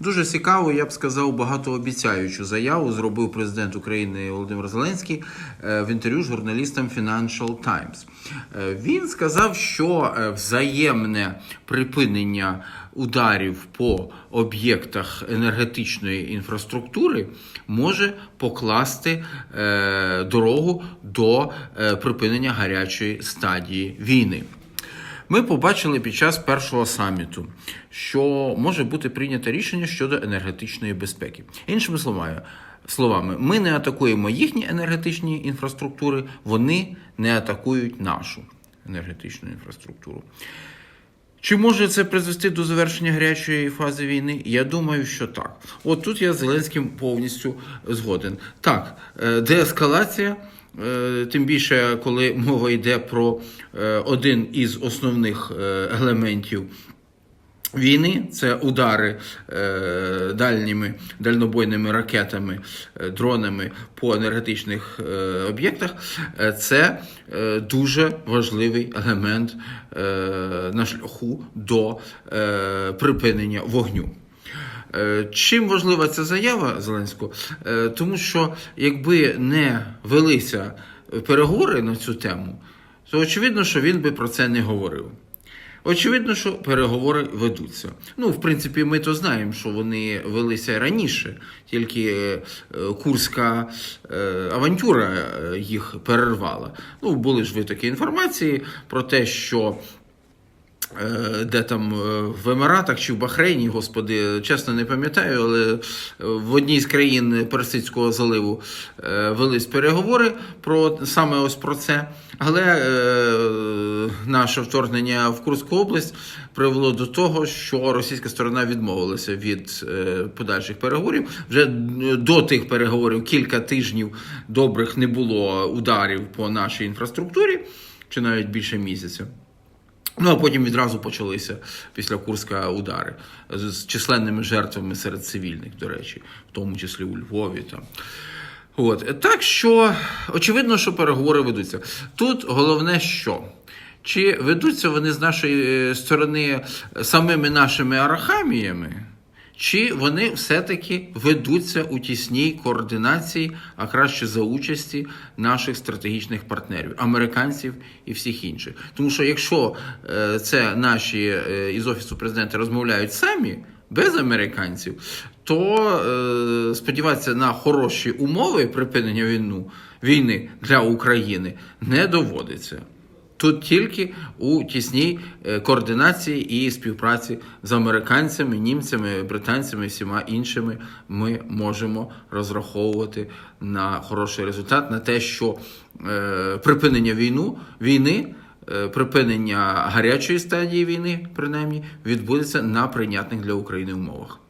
Дуже цікаву, я б сказав, багатообіцяючу заяву зробив президент України Володимир Зеленський е, в інтерв'ю журналістам Financial Times. Е, Він сказав, що е, взаємне припинення ударів по об'єктах енергетичної інфраструктури може покласти дорогу до припинення гарячої стадії війни. Ми побачили під час першого саміту, що може бути прийнято рішення щодо енергетичної безпеки. Іншими словами, словами, ми не атакуємо їхні енергетичні інфраструктури, вони не атакують нашу енергетичну інфраструктуру. Чи може це призвести до завершення гарячої фази війни? Я думаю, що так. От тут я з Зеленським повністю згоден. Так, е, деескалація, тим більше, коли мова йде про е, один із основних е, елементів. Війни це удари е, дальніми дальнобойними ракетами, е, дронами по енергетичних е, об'єктах. Е, це е, дуже важливий елемент е, на шляху до е, припинення вогню. Е, Чим важлива ця заява Зеленського? Е, Тому що якби не велися переговори на цю тему, то очевидно, що він би про це не говорив. Очевидно, що переговори ведуться. Ну, в принципі, ми то знаємо, що вони велися раніше, тільки е, курська авантюра їх перервала. Ну, були ж витоки інформації про те, що де там е, в Еміратах чи в Бахрейні, господи, чесно не пам'ятаю, але е, в одній з країн Персидського заливу е, велись переговори про саме ось про це. Але е, наше вторгнення в Курську область привело до того, що російська сторона відмовилася від е, подальших переговорів. Вже е, до тих переговорів кілька тижнів добрих не було ударів по нашій інфраструктурі, чи навіть більше місяця. Ну, а потім відразу почалися після Курська удари з численними жертвами серед цивільних, до речі, в тому числі у Львові. Там. От. Так що, очевидно, що переговори ведуться. Тут головне, що. Чи ведуться вони з нашої е, сторони самими нашими арахаміями, чи вони все-таки ведуться у тісній координації, а краще за участі наших стратегічних партнерів, американців і всіх інших. Тому що якщо е, це наші е, із офісу президента розмовляють самі без американців, то е, сподіватися на хороші умови припинення війну, війни для України не доводиться. Тут тільки у тісній е, координації і співпраці з американцями, німцями, британцями всіма іншими ми можемо розраховувати на хороший результат, на те, що е, припинення війну, війни, е, припинення гарячої стадії війни, принаймні, відбудеться на прийнятних для України умовах.